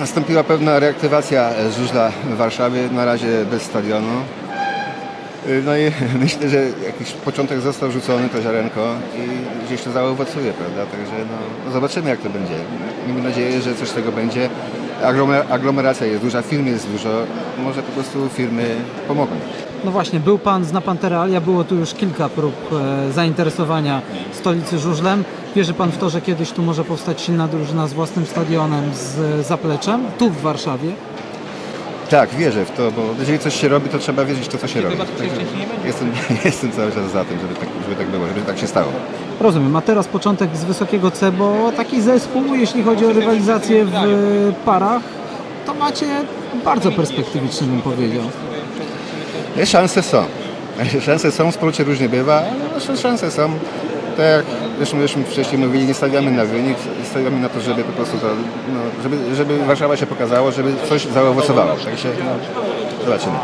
Nastąpiła pewna reaktywacja żużla w Warszawie, na razie bez stadionu. Y, No i myślę, że jakiś początek został rzucony, to ziarenko i gdzieś to zaowocuje, prawda? Także no, no zobaczymy jak to będzie. Miejmy nadzieję, że coś z tego będzie. Aglomer- Aglomeracja jest duża, firm jest dużo. Może po prostu firmy pomogą. No właśnie, był Pan, zna Pan te realia, było tu już kilka prób e, zainteresowania stolicy żużlem. Wierzy Pan w to, że kiedyś tu może powstać silna drużyna z własnym stadionem, z zapleczem, tu w Warszawie? Tak, wierzę w to, bo jeżeli coś się robi, to trzeba wierzyć w to, co się robi. Także jestem, jestem cały czas za tym, żeby tak, żeby tak było, żeby tak się stało. Rozumiem, a teraz początek z wysokiego C, bo taki zespół, jeśli chodzi o rywalizację w parach, to macie bardzo perspektywiczny, bym powiedział. Nie, Szanse są. Szanse są, w sporcie różnie bywa, ale no, szanse są. Tak jak zresztą żeśmy wcześniej mówili, nie stawiamy na wynik, stawiamy na to, żeby po prostu to, no, żeby, żeby Warszawa się pokazało, żeby coś zaowocowało. Także no, zobaczymy.